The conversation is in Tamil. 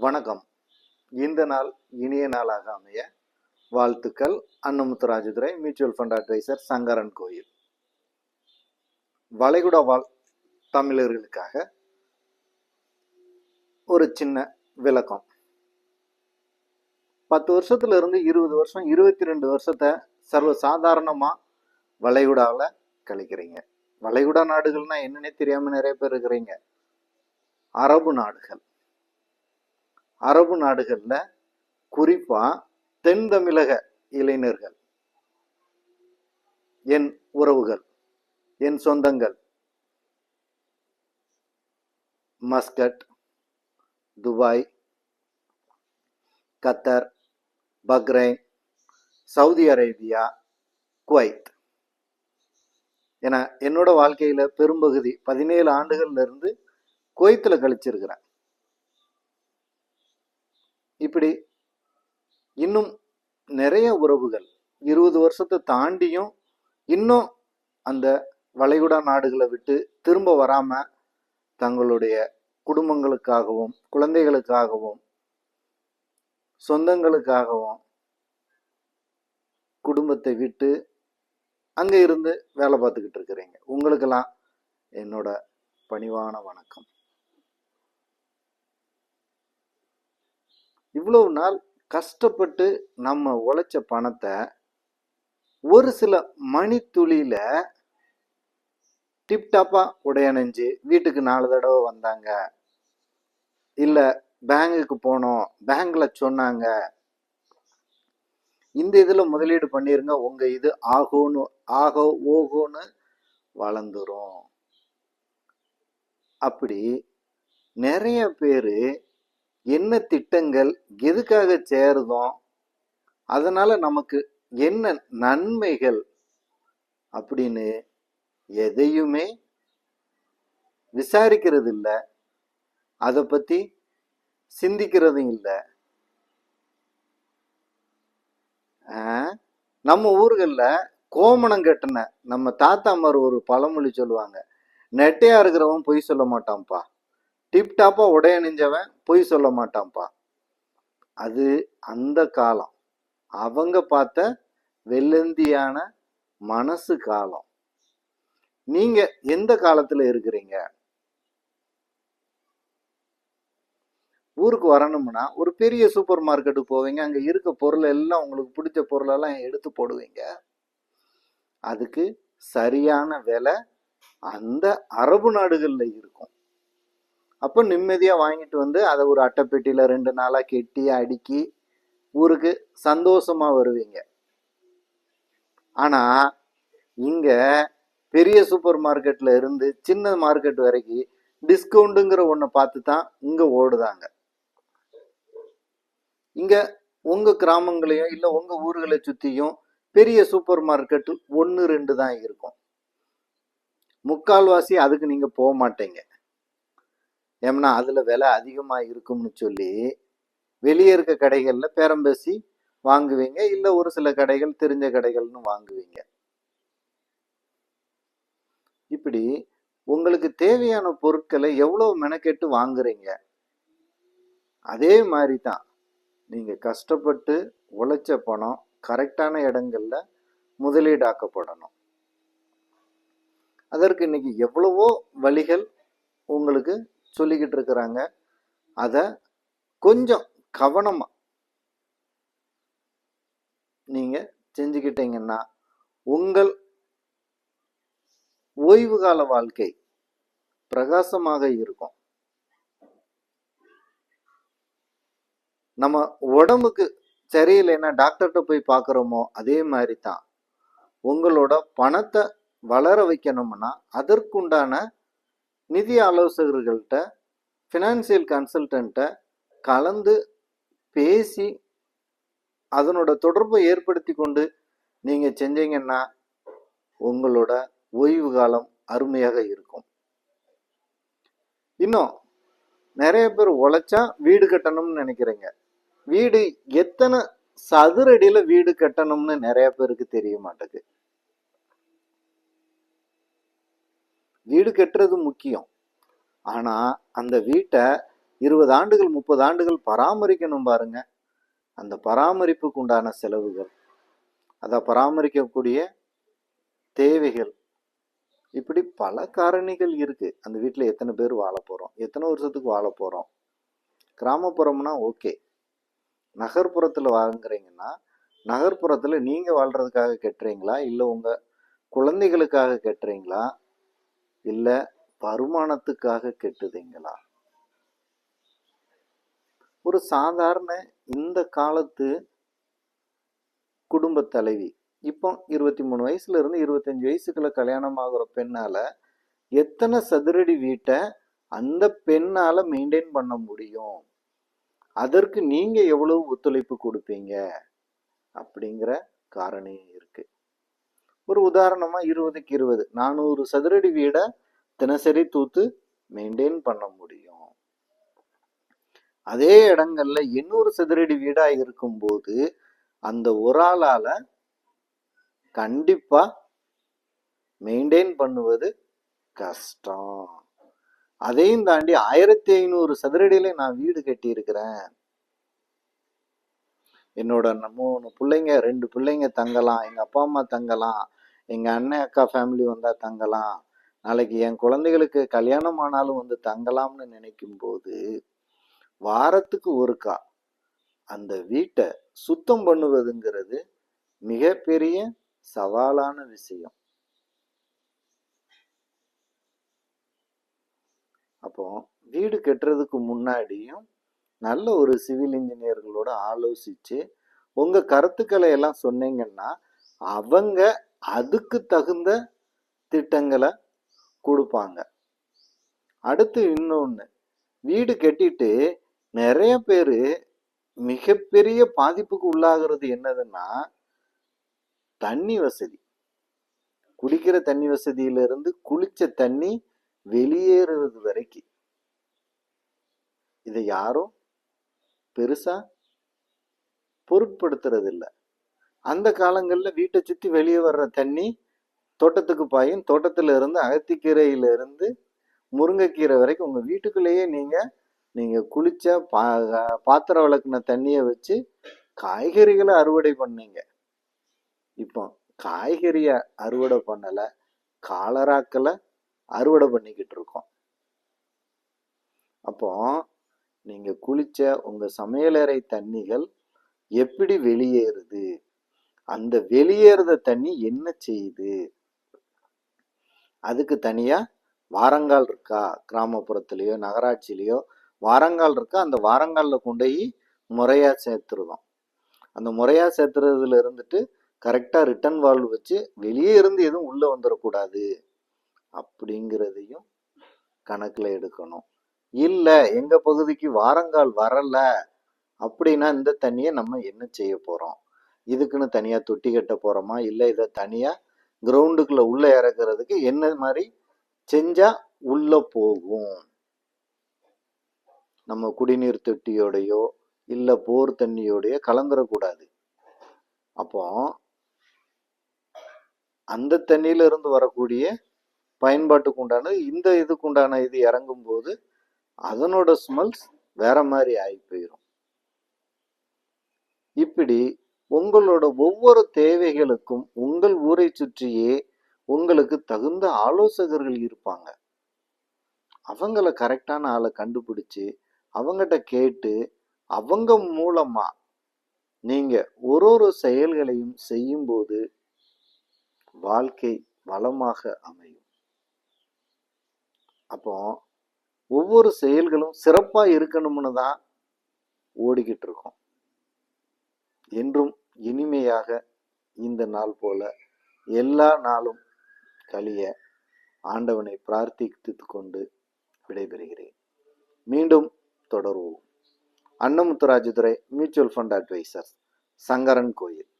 வணக்கம். இந்த நாள் இனிய நாளாக அமைய வாழ்த்துக்கள். Annamuthurajadurai mutual fund advisor Sankaran Kovil. வளைகுடா வாழ் தமிழர்களுக்காக ஒரு சின்ன விளக்கம். பத்து வருஷத்துல இருந்து இருபது வருஷம் இருபத்தி ரெண்டு வருஷத்தை சர்வ சாதாரணமா வளைகுடாவில் கழிக்கிறீங்க. வளைகுடா நாடுகள்னா என்னன்னே தெரியாம நிறைய பேர் இருக்கிறீங்க. அரபு நாடுகள். அரபு நாடுகளில் குறிப்பாக தென் தமிழக இளைஞர்கள் என் உறவுகள் என் சொந்தங்கள் Muscat Dubai Qatar Bahrain Saudi Arabia Kuwait. என என்னோட வாழ்க்கையில் பெரும்பகுதி பதினேழு ஆண்டுகள்லேருந்து குவைத்தில் கழிச்சிருக்கிறேன். இப்படி இன்னும் நிறைய உறவுகள் இருபது வருஷத்தை தாண்டியும் இன்னும் அந்த வளைகுடா நாடுகளை விட்டு திரும்ப வராம தங்களுடைய குடும்பங்களுக்காகவும் குழந்தைகளுக்காகவும் சொந்தங்களுக்காகவும் குடும்பத்தை விட்டு அங்க இருந்து வேலை பார்த்துக்கிட்டு இருக்கிறீங்க. உங்களுக்கெல்லாம் என்னோட பணிவான வணக்கம். இவ்வளவு நாள் கஷ்டப்பட்டு நம்ம உழைச்ச பணத்தை ஒரு சில மணித்துளியில் டிப்டாப்பா உடையணைஞ்சு வீட்டுக்கு நாலு தடவை வந்தாங்க. இல்ல பேங்குக்கு போனோம். பேங்க்ல சொன்னாங்க. இந்த இதுல முதலீடு பண்ணிருங்க. உங்க இது ஆகோன்னு ஆகோ ஓகோன்னு வளர்ந்துரும். அப்படி நிறைய பேரு என்ன திட்டங்கள் எதுக்காக சேருதோம் அதனால நமக்கு என்ன நன்மைகள் அப்படின்னு எதையுமே விசாரிக்கிறது இல்லை அதை பற்றி சிந்திக்கிறதும் இல்லை. நம்ம ஊர்களில் கோமணம் கட்டின நம்ம தாத்தா அம்மார் ஒரு பழமொழி சொல்லுவாங்க நெட்டையா இருக்கிறவன் பொய் சொல்ல மாட்டான்ப்பா. டிப்டாப்பா உடையணிஞ்சவன் பொய் சொல்ல மாட்டான்ப்பா. அது அந்த காலம். அவங்க பார்த்த வெள்ளந்தியான மனசு காலம். நீங்க எந்த காலத்துல இருக்கிறீங்க? ஊருக்கு வரணும்னா ஒரு பெரிய சூப்பர் மார்க்கெட்டுக்கு போவீங்க. அங்க இருக்க பொருள் எல்லாம் உங்களுக்கு பிடிச்ச பொருளெல்லாம் எடுத்து போடுவீங்க. அதுக்கு சரியான விலை அந்த அரபு நாடுகளில் இருக்கும். அப்போ நிம்மதியாக வாங்கிட்டு வந்து அதை ஒரு அட்டைப்பெட்டியில் ரெண்டு நாளாக கெட்டி அடுக்கி ஊருக்கு சந்தோஷமாக வருவீங்க. ஆனால் இங்கே பெரிய சூப்பர் மார்க்கெட்டில் இருந்து சின்ன மார்க்கெட் வரைக்கும் டிஸ்கவுண்ட்டுங்கிற ஒன்றை பார்த்து தான் இங்கே ஓடுதாங்க. இங்கே உங்கள் கிராமங்களையும் இல்லை உங்கள் ஊர்களை சுற்றியும் பெரிய சூப்பர் மார்க்கெட்டு ஒன்று ரெண்டு தான் இருக்கும். முக்கால்வாசி அதுக்கு நீங்கள் போக மாட்டீங்க. ஏம்னா அதில் விலை அதிகமாக இருக்கும்னு சொல்லி வெளியே இருக்க கடைகளில் பேரம் பேசி வாங்குவீங்க இல்லை ஒரு சில கடைகள் தெரிஞ்ச கடைகள்னு வாங்குவீங்க. இப்படி உங்களுக்கு தேவையான பொருட்களை எவ்வளோ மெனக்கெட்டு வாங்குறீங்க? அதே மாதிரி தான் நீங்கள் கஷ்டப்பட்டு உழைச்ச பணம் கரெக்டான இடங்கள்ல முதலீடாக்கப்படணும். அதற்கு இன்னைக்கு எவ்வளவோ வழிகள் உங்களுக்கு சொல்லிக்கிட்டு இருக்கிறாங்க. அதை கொஞ்சம் கவனமாக நீங்கள் செஞ்சுக்கிட்டீங்கன்னா உங்கள் ஓய்வு கால வாழ்க்கை பிரகாசமாக இருக்கும். நம்ம உடம்புக்கு சரியில்லைன்னா டாக்டர்கிட்ட போய் பார்க்குறோமோ அதே மாதிரி தான் உங்களோட பணத்தை வளர வைக்கணும்னா அதற்குண்டான நிதி ஆலோசகர்கள்ட்ட ஃபினான்சியல் கன்சல்டண்ட்டை கலந்து பேசி அதனோட தொடர்பை ஏற்படுத்தி கொண்டு நீங்கள் செஞ்சீங்கன்னா உங்களோட ஓய்வு காலம் அருமையாக இருக்கும். இன்னும் நிறைய பேர் உழைச்சா வீடு கட்டணும்னு நினைக்கிறீங்க. வீடு எத்தனை சதுரடியில் வீடு கட்டணும்னு நிறைய பேருக்கு தெரிய மாட்டேங்குது. வீடு கட்டுறது முக்கியம். ஆனால் அந்த வீட்டை இருபது ஆண்டுகள் முப்பது ஆண்டுகள் பராமரிக்கணும் பாருங்க. அந்த பராமரிப்புக்கு உண்டான செலவுகள் அதை பராமரிக்கக்கூடிய தேவைகள். இப்படி பல காரணிகள் இருக்குது அந்த வீட்டில் எத்தனை பேர் வாழ போகிறோம் எத்தனை வருஷத்துக்கு வாழ போகிறோம் கிராமப்புறம்னா ஓகே. நகர்ப்புறத்தில் வாங்குறீங்கன்னா நகர்ப்புறத்தில் நீங்கள் வாழ்கிறதுக்காக கட்டுறீங்களா? இல்லை உங்கள் குழந்தைகளுக்காக கட்டுறீங்களா? இல்லை வருமானத்துக்காக கெட்டுதீங்களா? ஒரு சாதாரண இந்த காலத்து குடும்ப தலைவி இப்போ இருபத்தி மூணு வயசுல இருந்து இருபத்தஞ்சு வயசுக்குள்ள கல்யாணம் ஆகுற பெண்ணால எத்தனை சதுரடி வீட்டை அந்த பெண்ணால மெயின்டைன் பண்ண முடியும்? அதற்கு நீங்க எவ்வளவு ஒத்துழைப்பு கொடுப்பீங்க? அப்படிங்கிற காரணியும் இருக்கு. ஒரு உதாரணமா இருபதுக்கு இருபது. நானூறு சதுரடி வீடை தினசரி தூத்து மெயின்டைன் பண்ண முடியும். அதே இடங்கள்ல எண்ணூறு சதுரடி வீடா இருக்கும்போது அந்த ஒரு ஆளால கண்டிப்பா மெயின்டைன் பண்ணுவது கஷ்டம். அதையும் தாண்டி ஆயிரத்தி ஐநூறு சதுரடியில நான் வீடு கட்டி இருக்கிறேன் என்னோட மூணு பிள்ளைங்க ரெண்டு பிள்ளைங்க தங்கலாம் எங்க அப்பா அம்மா தங்கலாம். எங்கள் அண்ணன் அக்கா ஃபேமிலி வந்தால் தங்கலாம். நாளைக்கு என் குழந்தைகளுக்கு கல்யாணம் ஆனாலும் வந்து தங்கலாம்னு நினைக்கும் போது வாரத்துக்கு ஒருக்கா அந்த வீட்டை சுத்தம் பண்ணுவதுங்கிறது மிகப்பெரிய சவாலான விஷயம். அப்போ வீடு கட்டுறதுக்கு முன்னாடியும் நல்ல ஒரு சிவில் இன்ஜினியர்களோட ஆலோசிச்சு உங்க கருத்துக்களை எல்லாம் சொன்னீங்கன்னா அவங்க அதுக்கு தகுந்த திட்டங்களை கொடுப்பாங்க. அடுத்து இன்னொன்று வீடு கட்டிட்டு நிறைய பேர் மிகப்பெரிய பாதிப்புக்கு உள்ளாகிறது என்னதுன்னா தண்ணி வசதி. குடிக்கிற தண்ணி வசதியிலிருந்து குளிச்ச தண்ணி வெளியேறுவது வரைக்கும். இதை யாரும் பெருசா பொருட்படுத்துறதில்லை. அந்த காலங்களில் வீட்டை சுற்றி வெளியே வர்ற தண்ணி தோட்டத்துக்கு பாயும். தோட்டத்தில் இருந்து அகத்திக்கீரையிலிருந்து முருங்கைக்கீரை வரைக்கும் உங்கள் வீட்டுக்குள்ளேயே நீங்கள் நீங்கள் குளிச்ச பா பாத்திரம் விளக்குன தண்ணியை வச்சு காய்கறிகளை அறுவடை பண்ணீங்க. இப்போ காய்கறியை அறுவடை பண்ணலை காலராக்களை அறுவடை பண்ணிக்கிட்டு இருக்கோம். அப்போ நீங்கள் குளிச்ச உங்கள் சமையலறை தண்ணிகள் எப்படி வெளியேறுது? அந்த வெளியேறுத தண்ணி என்ன செய்யுது? அதுக்கு தனியா வாரங்கால் இருக்கா? கிராமப்புறத்துலயோ நகராட்சியிலயோ வாரங்கால் இருக்கா? அந்த வாரங்கால்ல கொண்டு போய் முறையா சேர்த்துருவோம் அந்த முறையா சேர்த்துறதுல இருந்துட்டு கரெக்டா ரிட்டர்ன் வால்வ் வச்சு வெளியே இருந்து எதுவும் உள்ள வந்துடக்கூடாது அப்படிங்கிறதையும் கணக்குல எடுக்கணும். இல்ல எங்க பகுதிக்கு வாரங்கால் வரல அப்படின்னா இந்த தண்ணியை நம்ம என்ன செய்ய போறோம்? இதுக்குன்னு தனியாக தொட்டி கட்ட போகிறோமா இல்லை இதை தனியாக கிரவுண்டுக்குள்ளே உள்ளே இறக்குறதுக்கு என்ன மாதிரி செஞ்சால் உள்ளே போகும்? நம்ம குடிநீர் தொட்டியோடையோ இல்லை போர் தண்ணியோடையோ கலந்துடக்கூடாது அப்போ அந்த தண்ணியில இருந்து வரக்கூடிய பயன்பாட்டுக்கு உண்டானது இந்த இதுக்கு உண்டான இது இறங்கும் போது அதனோட ஸ்மெல்ஸ் வேற மாதிரி ஆகி போயிடும் இப்படி உங்களோட ஒவ்வொரு தேவைகளுக்கும் உங்கள் ஊரை சுற்றியே உங்களுக்கு தகுந்த ஆலோசகர்கள் இருப்பாங்க. அவங்கள கரெக்டான ஆளை கண்டுபிடிச்சு அவங்ககிட்ட கேட்டு அவங்க மூலமா நீங்க ஒரு ஒரு செயல்களையும் செய்யும்போது வாழ்க்கை வளமாக அமையும். அப்போ ஒவ்வொரு செயல்களும் சிறப்பா இருக்கணும்னு தான் ஓடிக்கிட்டு இருக்கோம். என்றும் இனிமையாக இந்த நாள் போல எல்லா நாளும் கழிய ஆண்டவனை பிரார்த்தித்து கொண்டு விடைபெறுகிறேன். மீண்டும் தொடர்வோம். Annamuthurajadurai mutual fund advisors Sankaran Kovil.